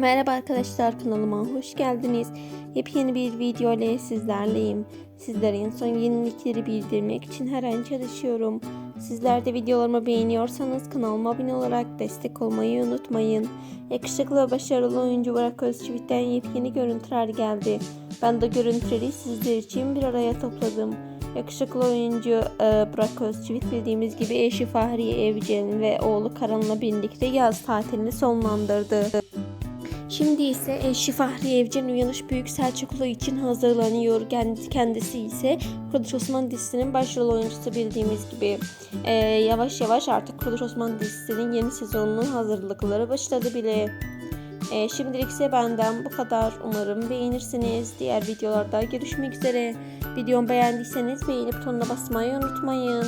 Merhaba arkadaşlar kanalıma hoş geldiniz. Yepyeni bir video ile sizlerleyim. Sizlere en son yenilikleri bildirmek için her an çalışıyorum. Sizler de videolarımı beğeniyorsanız kanalıma abone olarak destek olmayı unutmayın. Yakışıklı ve başarılı oyuncu Burak Özçivit'ten yepyeni görüntüler geldi. Ben de görüntüleri sizler için bir araya topladım. Yakışıklı oyuncu e, Burak Özçivit bildiğimiz gibi eşi Fahriye Evcen ve oğlu Karan'la birlikte yaz tatilini sonlandırdı. Şimdi ise eşi Fahri Evcen Uyanış Büyük Selçuklu için hazırlanıyor. Kendi- Kendisi ise Kuruluş Osman dizisinin başrol oyuncusu bildiğimiz gibi. Ee, yavaş yavaş artık Kuruluş Osman dizisinin yeni sezonunun hazırlıkları başladı bile. Ee, şimdilik ise benden bu kadar. Umarım beğenirsiniz. Diğer videolarda görüşmek üzere. Videomu beğendiyseniz beğeni butonuna basmayı unutmayın.